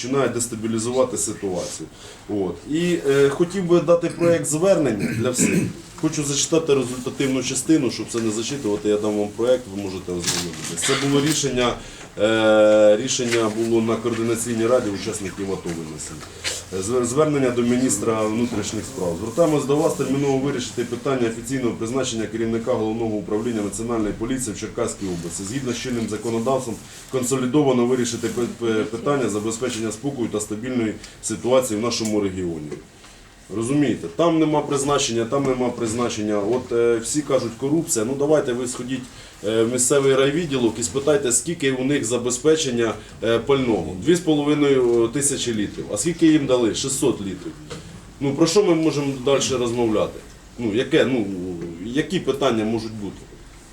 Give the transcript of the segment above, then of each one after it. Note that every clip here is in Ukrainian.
починає дестабілізувати ситуацію. От. І е, хотів би дати проєкт звернення для всіх. Хочу зачитати результативну частину, щоб це не зачитувати. Я дам вам проєкт, ви можете ознайомитися. Це було рішення, е, рішення було на координаційній раді учасників АТО винесено. Звернення до міністра внутрішніх справ. Звертаємось до вас терміново вирішити питання офіційного призначення керівника головного управління національної поліції в Черкаській області. Згідно з чинним законодавством, консолідовано вирішити пи- пи- питання забезпечення спокою та стабільної ситуації в нашому регіоні. Розумієте, там нема призначення, там нема призначення. От е, всі кажуть корупція. Ну давайте ви сходіть е, в місцевий райвідділок і спитайте, скільки у них забезпечення е, пального. 2,5 тисячі літрів. А скільки їм дали? 600 літрів. Ну про що ми можемо далі розмовляти? Ну, яке, ну, які питання можуть бути?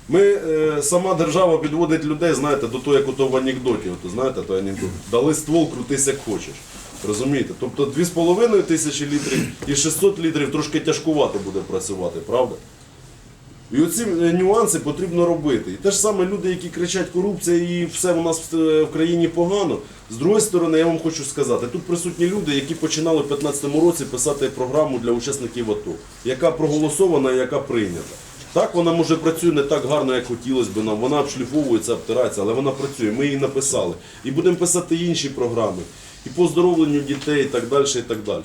Ми, е, сама держава підводить людей, знаєте, до того, як ото в анекдоті. Ото, знаєте, той анекдот. Дали ствол, крутись як хочеш. Розумієте? Тобто 2,5 тисячі літрів і 600 літрів трошки тяжкувато буде працювати, правда? І оці е, нюанси потрібно робити. І те ж саме люди, які кричать корупція і все у нас в в країні погано. З другої сторони, я вам хочу сказати, тут присутні люди, які починали в 2015 році писати програму для учасників АТО, яка проголосована і яка прийнята. Так, вона може працює не так гарно, як хотілося б нам. Вона обшліфовується, обтирається, але вона працює. Ми її написали. І будемо писати інші програми. І по оздоровленню дітей, і так далі, і так далі.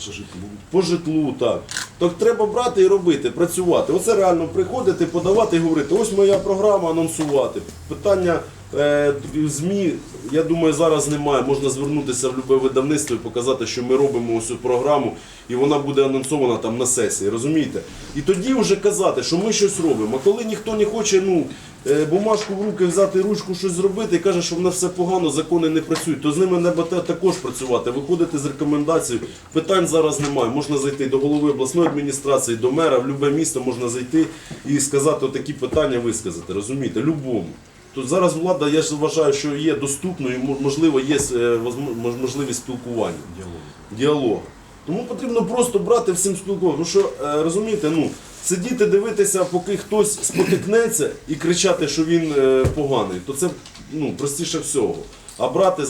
По житлу, так. Так треба брати і робити, працювати. Оце реально приходити, подавати і говорити, ось моя програма, анонсувати. Питання е, ЗМІ, я думаю, зараз немає. Можна звернутися в будь-яке видавництво і показати, що ми робимо ось цю програму, і вона буде анонсована там на сесії, розумієте? І тоді вже казати, що ми щось робимо. А коли ніхто не хоче, ну. е, Бумажку в руки взяти, ручку щось зробити і каже, що в нас все погано, закони не працюють, то з ними треба також працювати, виходити з рекомендацією. Питань зараз немає. Можна зайти до голови обласної адміністрації, до мера, в будь-яке місто можна зайти і сказати такі питання висказати. Розумієте, любому. Тут зараз влада, я ж вважаю, що є доступною, можливо, є е, можливість спілкування. Діалог. Тому потрібно просто брати всім спілкування. Тому що е, розумієте, ну сидіти, дивитися, поки хтось спотикнеться і кричати, що він е, поганий, то це ну, простіше всього. А брати